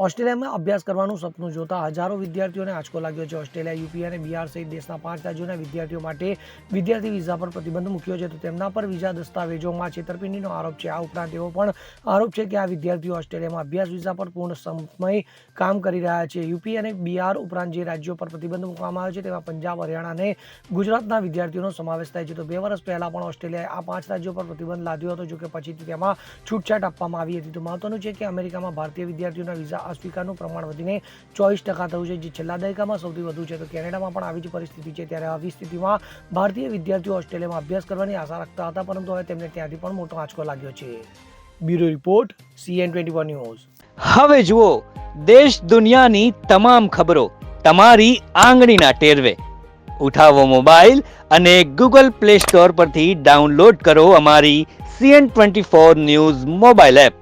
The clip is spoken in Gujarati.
ઓસ્ટ્રેલિયામાં અભ્યાસ કરવાનું સપનું જોતા હજારો વિદ્યાર્થીઓને આંચકો લાગ્યો છે. ઓસ્ટ્રેલિયા, યુપી અને બિહાર સહિત દેશના પાંચ રાજ્યોના વિદ્યાર્થીઓ માટે વિદ્યાર્થી વિઝા પર પ્રતિબંધ મૂક્યો છે. તો તેમના પર વિઝા દસ્તાવેજોમાં છેતરપિંડીનો આરોપ છે. આ ઉપરાંત એવો પણ આરોપ છે કે આ વિદ્યાર્થીઓ ઓસ્ટ્રેલિયામાં અભ્યાસ વિઝા પર પૂર્ણ સમય કામ કરી રહ્યા છે. યુપી અને બિહાર ઉપરાંત જે રાજ્યો પર પ્રતિબંધ મૂકવામાં આવ્યો છે તેમાં પંજાબ, હરિયાણા અને ગુજરાતના વિદ્યાર્થીઓનો સમાવેશ થાય છે. તો બે વર્ષ પહેલાં પણ ઓસ્ટ્રેલિયાએ આ પાંચ રાજ્યો પર પ્રતિબંધ લાદ્યો હતો, જોકે પછીથી તેમાં છૂટછાટ આપવામાં આવી હતી. તો મહત્વનું છે કે અમેરિકામાં ભારતીય વિદ્યાર્થીઓના વિઝા અસ્વીકારનું પ્રમાણ વધીને ચોવીસ ટકા થયું છે, જે છેલ્લા દાયકામાં સૌથી વધુ છે. તો કેનેડામાં પણ આવી જ પરિસ્થિતિ છે, ત્યારે આવી સ્થિતિમાં ભારતીય વિદ્યાર્થીઓ ઓસ્ટ્રેલિયામાં અભ્યાસ કરવાની આશા રાખતા હતા, પરંતુ હવે તેમને ત્યાંથી પણ મોટો આંચકો લાગ્યો છે. Bureau report, CN twenty one news. હવે જુઓ, દેશ દુનિયાની તમામ ખબરો તમારી આંગળીના ટેરવે. ઉઠાવો મોબાઈલ અને ગૂગલ પ્લે સ્ટોર પરથી ડાઉનલોડ કરો અમારી CN twenty four news mobile app.